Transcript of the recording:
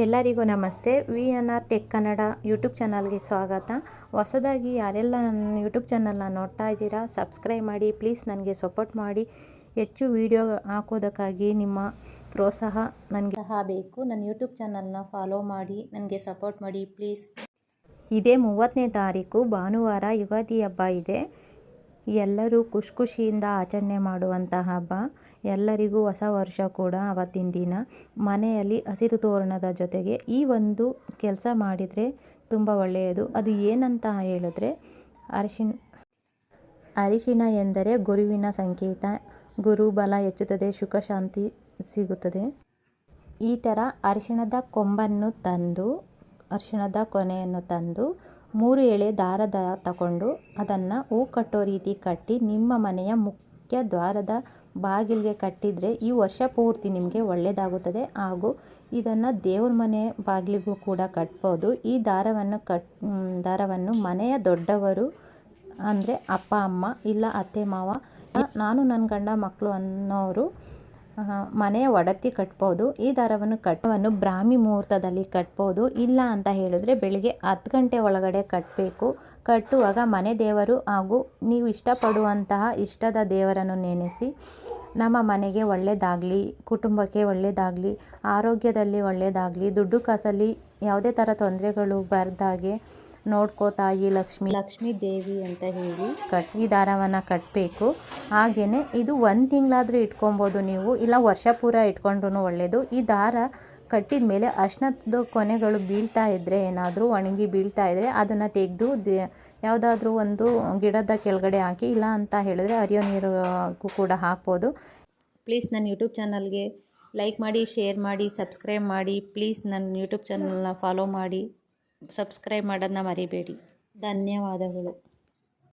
ಎಲ್ಲರಿಗೂ ನಮಸ್ತೆ. V N R tech Kannada YouTube ಚಾನಲ್ಗೆ ಸ್ವಾಗತ. ಹೊಸದಾಗಿ ಯಾರೆಲ್ಲ ನನ್ನ ಯೂಟ್ಯೂಬ್ ಚಾನಲ್ನ ನೋಡ್ತಾ ಇದ್ದೀರಾ, ಸಬ್ಸ್ಕ್ರೈಬ್ ಮಾಡಿ, ಪ್ಲೀಸ್ ನನಗೆ ಸಪೋರ್ಟ್ ಮಾಡಿ. ಹೆಚ್ಚು ವೀಡಿಯೋ ಹಾಕೋದಕ್ಕಾಗಿ ನಿಮ್ಮ ಪ್ರೋತ್ಸಾಹ ನನಗೆ ಸಹ ಬೇಕು. ನನ್ನ ಯೂಟ್ಯೂಬ್ ಚಾನಲ್ನ ಫಾಲೋ ಮಾಡಿ, ನನಗೆ ಸಪೋರ್ಟ್ ಮಾಡಿ, ಪ್ಲೀಸ್. ಇದೇ ಮೂವತ್ತನೇ ತಾರೀಕು ಭಾನುವಾರ ಯುಗಾದಿ ಹಬ್ಬ ಇದೆ. ಎಲ್ಲರೂ ಖುಷಿ ಖುಷಿಯಿಂದ ಆಚರಣೆ ಮಾಡುವಂತಹ ಹಬ್ಬ. ಎಲ್ಲರಿಗೂ ಹೊಸ ವರ್ಷ ಕೂಡ ಅವತ್ತಿನ ದಿನ. ಮನೆಯಲ್ಲಿ ಹಸಿರು ತೋರಣದ ಜೊತೆಗೆ ಈ ಒಂದು ಕೆಲಸ ಮಾಡಿದರೆ ತುಂಬ ಒಳ್ಳೆಯದು. ಅದು ಏನಂತ ಹೇಳಿದ್ರೆ ಅರಿಶಿಣ ಅರಿಶಿಣ ಎಂದರೆ ಗುರುವಿನ ಸಂಕೇತ. ಗುರು ಬಲ ಹೆಚ್ಚುತ್ತದೆ, ಸುಖ ಶಾಂತಿ ಸಿಗುತ್ತದೆ. ಈ ಥರ ಅರಿಶಿಣದ ಕೊಂಬನ್ನು ತಂದು, ಅರಿಶಿಣದ ಕೊನೆಯನ್ನು ತಂದು ಮೂರು ಎಳೆ ದಾರದ ತಗೊಂಡು ಅದನ್ನು ಹೂ ಕಟ್ಟೋ ರೀತಿ ಕಟ್ಟಿ ನಿಮ್ಮ ಮನೆಯ ಮುಖ್ಯ ದ್ವಾರದ ಬಾಗಿಲಿಗೆ ಕಟ್ಟಿದರೆ ಈ ವರ್ಷ ಪೂರ್ತಿ ನಿಮಗೆ ಒಳ್ಳೆಯದಾಗುತ್ತದೆ ಹಾಗೂ ಇದನ್ನು ದೇವ್ರ ಮನೆ ಬಾಗಿಲಿಗೂ ಕೂಡ ಕಟ್ಬೋದು. ಈ ದಾರವನ್ನು ಕಟ್ ದಾರವನ್ನು ಮನೆಯ ದೊಡ್ಡವರು, ಅಂದರೆ ಅಪ್ಪ, ಅಮ್ಮ, ಇಲ್ಲ ಅತ್ತೆ, ಮಾವ, ನಾನು, ನನ್ನ ಗಂಡ, ಮಕ್ಕಳು ಅನ್ನೋರು ಮನೆಯ ಒಡತಿ ಕಟ್ಬೋದು. ಈ ದಾರವನ್ನು ಕಟ್ಟವನ್ನು ಬ್ರಾಹ್ಮಿ ಮುಹೂರ್ತದಲ್ಲಿ ಕಟ್ಬೋದು. ಇಲ್ಲ ಅಂತ ಹೇಳಿದ್ರೆ ಬೆಳಿಗ್ಗೆ ಹತ್ತು ಗಂಟೆ ಒಳಗಡೆ ಕಟ್ಟಬೇಕು ಕಟ್ಟುವಾಗ ಮನೆ ದೇವರು ಹಾಗೂ ನೀವು ಇಷ್ಟಪಡುವಂತಹ ಇಷ್ಟದ ದೇವರನ್ನು ನೆನೆಸಿ, ನಮ್ಮ ಮನೆಗೆ ಒಳ್ಳೆಯದಾಗಲಿ ಕುಟುಂಬಕ್ಕೆ ಒಳ್ಳೆಯದಾಗಲಿ ಆರೋಗ್ಯದಲ್ಲಿ ಒಳ್ಳೆಯದಾಗಲಿ ದುಡ್ಡು ಕಾಸಲ್ಲಿ ಯಾವುದೇ ಥರ ತೊಂದರೆಗಳು ಬರ್ದಾಗೆ ನೋಡ್ಕೋ ತಾಯಿ ಲಕ್ಷ್ಮಿ. ಲಕ್ಷ್ಮೀ ದೇವಿ ಅಂತ ಹೇಳಿ ಕಟ್ ಈ ದಾರವನ್ನು ಕಟ್ಟಬೇಕು ಹಾಗೆಯೇ ಇದು ಒಂದು ತಿಂಗಳಾದರೂ ಇಟ್ಕೊಬೋದು ನೀವು. ಇಲ್ಲ ವರ್ಷ ಪೂರ ಇಟ್ಕೊಂಡ್ರೂ ಒಳ್ಳೆಯದು ಈ ದಾರ ಕಟ್ಟಿದ ಮೇಲೆ ಅರ್ಶನದ ಕೊನೆಗಳು ಬೀಳ್ತಾ ಇದ್ದರೆ ಏನಾದರೂ ಒಣಗಿ ಬೀಳ್ತಾ ಇದ್ದರೆ ಅದನ್ನು ತೆಗೆದು ಯಾವುದಾದ್ರೂ ಒಂದು ಗಿಡದ ಕೆಳಗಡೆ ಹಾಕಿ, ಇಲ್ಲ ಅಂತ ಹೇಳಿದ್ರೆ ಅರಿಯೋ ನೀರು ಕೂಡ ಹಾಕ್ಬೋದು. ಪ್ಲೀಸ್ ನನ್ನ ಯೂಟ್ಯೂಬ್ ಚಾನಲ್ಗೆ ಲೈಕ್ ಮಾಡಿ, ಶೇರ್ ಮಾಡಿ, ಸಬ್ಸ್ಕ್ರೈಬ್ ಮಾಡಿ. ಪ್ಲೀಸ್ ನನ್ನ ಯೂಟ್ಯೂಬ್ ಚಾನಲ್ನ ಫಾಲೋ ಮಾಡಿ. ಸಬ್ಸ್ಕ್ರೈಬ್ ಮಾಡೋದನ್ನ ಮರಿಬೇಡಿ. ಧನ್ಯವಾದಗಳು.